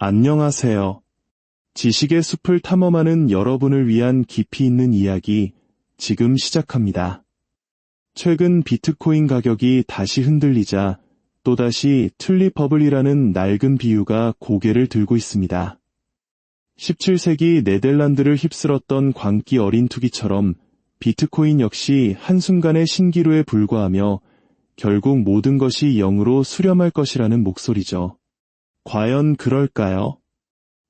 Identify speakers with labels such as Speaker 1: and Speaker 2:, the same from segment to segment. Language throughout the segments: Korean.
Speaker 1: 안녕하세요. 지식의 숲을 탐험하는 여러분을 위한 깊이 있는 이야기 지금 시작합니다. 최근 비트코인 가격이 다시 흔들리자 또다시 튤립 버블이라는 낡은 비유가 고개를 들고 있습니다. 17세기 네덜란드를 휩쓸었던 광기 어린 투기처럼 비트코인 역시 한순간의 신기루에 불과하며 결국 모든 것이 영으로 수렴할 것이라는 목소리죠. 과연 그럴까요?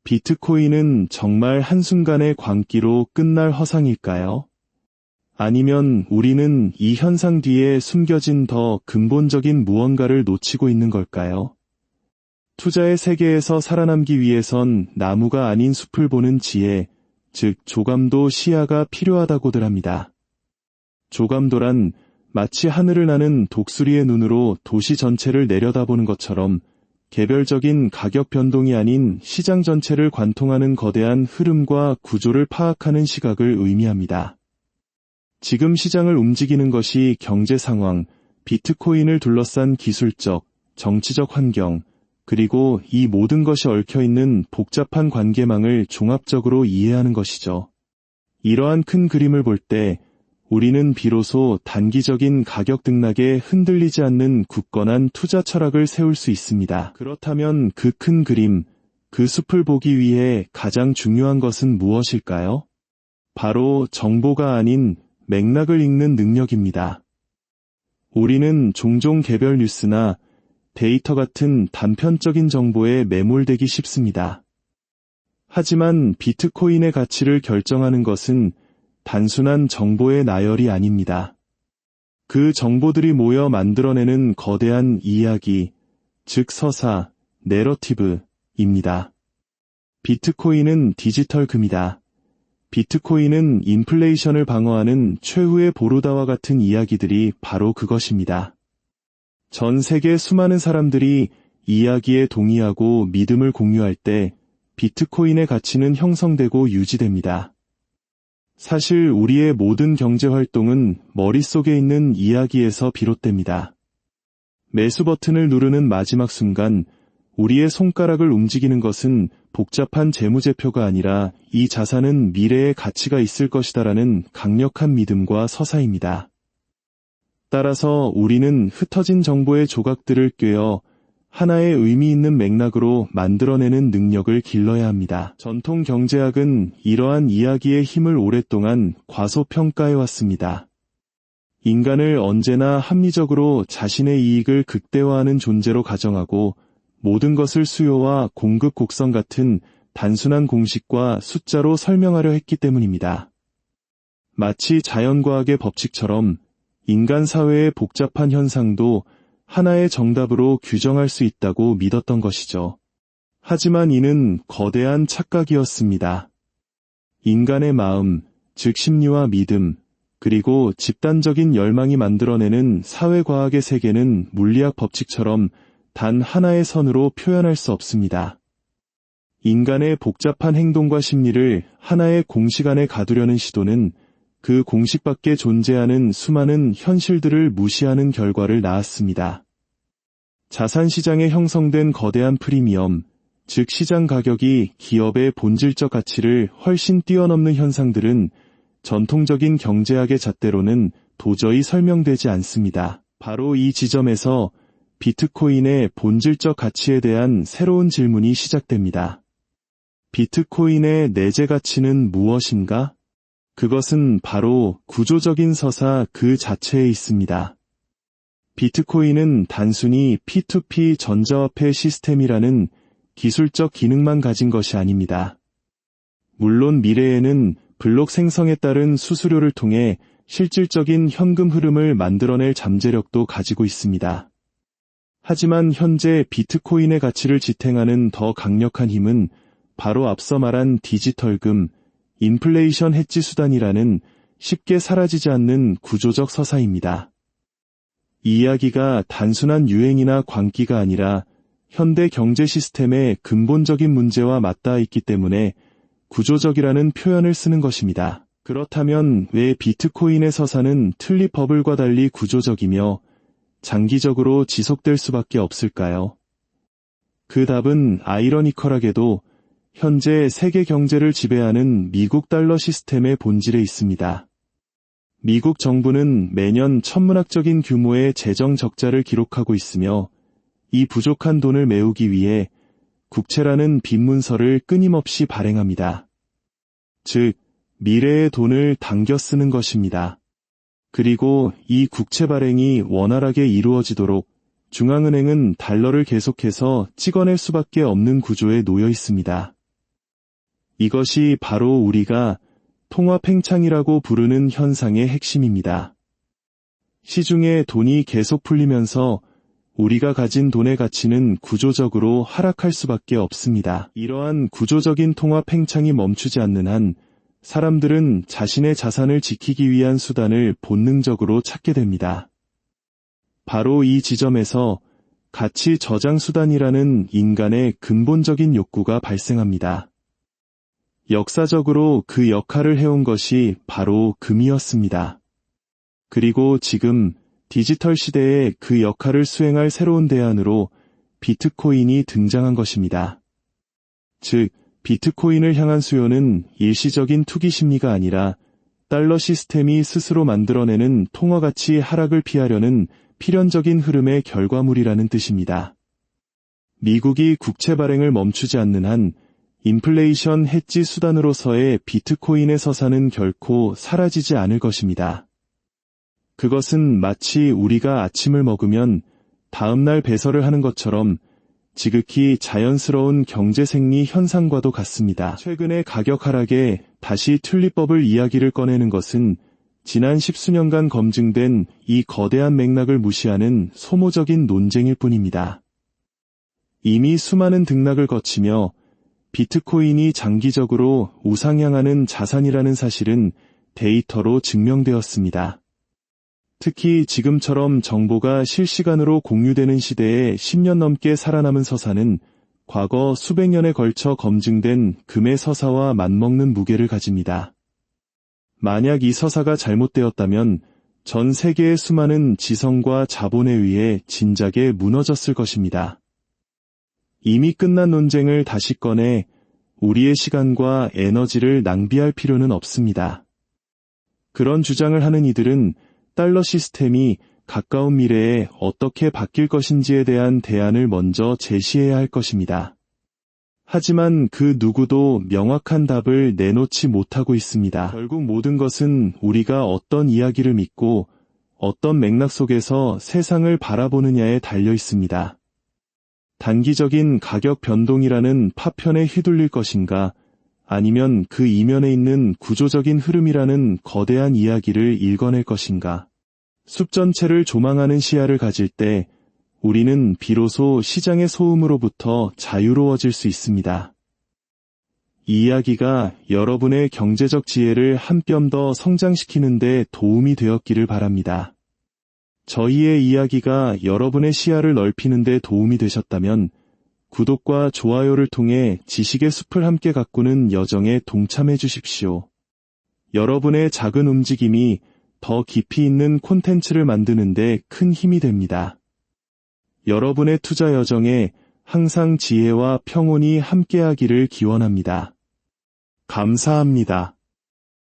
Speaker 1: 비트코인은 정말 한순간의 광기로 끝날 허상일까요? 아니면 우리는 이 현상 뒤에 숨겨진 더 근본적인 무언가를 놓치고 있는 걸까요? 투자의 세계에서 살아남기 위해선 나무가 아닌 숲을 보는 지혜, 즉 조감도 시야가 필요하다고들 합니다. 조감도란 마치 하늘을 나는 독수리의 눈으로 도시 전체를 내려다보는 것처럼 개별적인 가격 변동이 아닌 시장 전체를 관통하는 거대한 흐름과 구조를 파악하는 시각을 의미합니다. 지금 시장을 움직이는 것이 경제 상황, 비트코인을 둘러싼 기술적, 정치적 환경, 그리고 이 모든 것이 얽혀 있는 복잡한 관계망을 종합적으로 이해하는 것이죠. 이러한 큰 그림을 볼 때 우리는 비로소 단기적인 가격 등락에 흔들리지 않는 굳건한 투자 철학을 세울 수 있습니다. 그렇다면 그 큰 그림, 그 숲을 보기 위해 가장 중요한 것은 무엇일까요? 바로 정보가 아닌 맥락을 읽는 능력입니다. 우리는 종종 개별 뉴스나 데이터 같은 단편적인 정보에 매몰되기 쉽습니다. 하지만 비트코인의 가치를 결정하는 것은 단순한 정보의 나열이 아닙니다. 그 정보들이 모여 만들어내는 거대한 이야기, 즉 서사, 내러티브입니다. 비트코인은 디지털 금이다. 비트코인은 인플레이션을 방어하는 최후의 보루다와 같은 이야기들이 바로 그것입니다. 전 세계 수많은 사람들이 이야기에 동의하고 믿음을 공유할 때 비트코인의 가치는 형성되고 유지됩니다. 사실 우리의 모든 경제 활동은 머릿속에 있는 이야기에서 비롯됩니다. 매수 버튼을 누르는 마지막 순간 우리의 손가락을 움직이는 것은 복잡한 재무제표가 아니라 이 자산은 미래의 가치가 있을 것이다라는 강력한 믿음과 서사입니다. 따라서 우리는 흩어진 정보의 조각들을 꿰어 하나의 의미 있는 맥락으로 만들어내는 능력을 길러야 합니다. 전통 경제학은 이러한 이야기의 힘을 오랫동안 과소평가해 왔습니다. 인간을 언제나 합리적으로 자신의 이익을 극대화하는 존재로 가정하고 모든 것을 수요와 공급 곡선 같은 단순한 공식과 숫자로 설명하려 했기 때문입니다. 마치 자연과학의 법칙처럼 인간 사회의 복잡한 현상도 하나의 정답으로 규정할 수 있다고 믿었던 것이죠. 하지만 이는 거대한 착각이었습니다. 인간의 마음, 즉 심리와 믿음, 그리고 집단적인 열망이 만들어내는 사회과학의 세계는 물리학 법칙처럼 단 하나의 선으로 표현할 수 없습니다. 인간의 복잡한 행동과 심리를 하나의 공식 안에 가두려는 시도는 그 공식 밖에 존재하는 수많은 현실들을 무시하는 결과를 낳았습니다. 자산 시장에 형성된 거대한 프리미엄, 즉 시장 가격이 기업의 본질적 가치를 훨씬 뛰어넘는 현상들은 전통적인 경제학의 잣대로는 도저히 설명되지 않습니다. 바로 이 지점에서 비트코인의 본질적 가치에 대한 새로운 질문이 시작됩니다. 비트코인의 내재 가치는 무엇인가? 그것은 바로 구조적인 서사 그 자체에 있습니다. 비트코인은 단순히 P2P 전자화폐 시스템이라는 기술적 기능만 가진 것이 아닙니다. 물론 미래에는 블록 생성에 따른 수수료를 통해 실질적인 현금 흐름을 만들어낼 잠재력도 가지고 있습니다. 하지만 현재 비트코인의 가치를 지탱하는 더 강력한 힘은 바로 앞서 말한 디지털금, 인플레이션 해지 수단이라는 쉽게 사라지지 않는 구조적 서사입니다. 이 이야기가 단순한 유행이나 광기가 아니라 현대 경제 시스템의 근본적인 문제와 맞닿아 있기 때문에 구조적이라는 표현을 쓰는 것입니다. 그렇다면 왜 비트코인의 서사는 틀립 버블과 달리 구조적이며 장기적으로 지속될 수밖에 없을까요? 그 답은 아이러니컬하게도 현재 세계 경제를 지배하는 미국 달러 시스템의 본질에 있습니다. 미국 정부는 매년 천문학적인 규모의 재정 적자를 기록하고 있으며 이 부족한 돈을 메우기 위해 국채라는 빈 문서를 끊임없이 발행합니다. 즉, 미래의 돈을 당겨 쓰는 것입니다. 그리고 이 국채 발행이 원활하게 이루어지도록 중앙은행은 달러를 계속해서 찍어낼 수밖에 없는 구조에 놓여 있습니다. 이것이 바로 우리가 통화 팽창이라고 부르는 현상의 핵심입니다. 시중에 돈이 계속 풀리면서 우리가 가진 돈의 가치는 구조적으로 하락할 수밖에 없습니다. 이러한 구조적인 통화 팽창이 멈추지 않는 한 사람들은 자신의 자산을 지키기 위한 수단을 본능적으로 찾게 됩니다. 바로 이 지점에서 가치 저장 수단이라는 인간의 근본적인 욕구가 발생합니다. 역사적으로 그 역할을 해온 것이 바로 금이었습니다. 그리고 지금 디지털 시대에 그 역할을 수행할 새로운 대안으로 비트코인이 등장한 것입니다. 즉, 비트코인을 향한 수요는 일시적인 투기 심리가 아니라 달러 시스템이 스스로 만들어내는 통화 가치 하락을 피하려는 필연적인 흐름의 결과물이라는 뜻입니다. 미국이 국채 발행을 멈추지 않는 한 인플레이션 해지 수단으로서의 비트코인의 서사는 결코 사라지지 않을 것입니다. 그것은 마치 우리가 아침을 먹으면 다음날 배설을 하는 것처럼 지극히 자연스러운 경제 생리 현상과도 같습니다. 최근의 가격 하락에 다시 튤립법을 이야기를 꺼내는 것은 지난 십수년간 검증된 이 거대한 맥락을 무시하는 소모적인 논쟁일 뿐입니다. 이미 수많은 등락을 거치며 비트코인이 장기적으로 우상향하는 자산이라는 사실은 데이터로 증명되었습니다. 특히 지금처럼 정보가 실시간으로 공유되는 시대에 10년 넘게 살아남은 서사는 과거 수백 년에 걸쳐 검증된 금의 서사와 맞먹는 무게를 가집니다. 만약 이 서사가 잘못되었다면 전 세계의 수많은 지성과 자본에 의해 진작에 무너졌을 것입니다. 이미 끝난 논쟁을 다시 꺼내 우리의 시간과 에너지를 낭비할 필요는 없습니다. 그런 주장을 하는 이들은 달러 시스템이 가까운 미래에 어떻게 바뀔 것인지에 대한 대안을 먼저 제시해야 할 것입니다. 하지만 그 누구도 명확한 답을 내놓지 못하고 있습니다. 결국 모든 것은 우리가 어떤 이야기를 믿고 어떤 맥락 속에서 세상을 바라보느냐에 달려 있습니다. 단기적인 가격 변동이라는 파편에 휘둘릴 것인가, 아니면 그 이면에 있는 구조적인 흐름이라는 거대한 이야기를 읽어낼 것인가. 숲 전체를 조망하는 시야를 가질 때 우리는 비로소 시장의 소음으로부터 자유로워질 수 있습니다. 이 이야기가 여러분의 경제적 지혜를 한 뼘 더 성장시키는 데 도움이 되었기를 바랍니다. 저희의 이야기가 여러분의 시야를 넓히는 데 도움이 되셨다면 구독과 좋아요를 통해 지식의 숲을 함께 가꾸는 여정에 동참해 주십시오. 여러분의 작은 움직임이 더 깊이 있는 콘텐츠를 만드는데 큰 힘이 됩니다. 여러분의 투자 여정에 항상 지혜와 평온이 함께하기를 기원합니다. 감사합니다.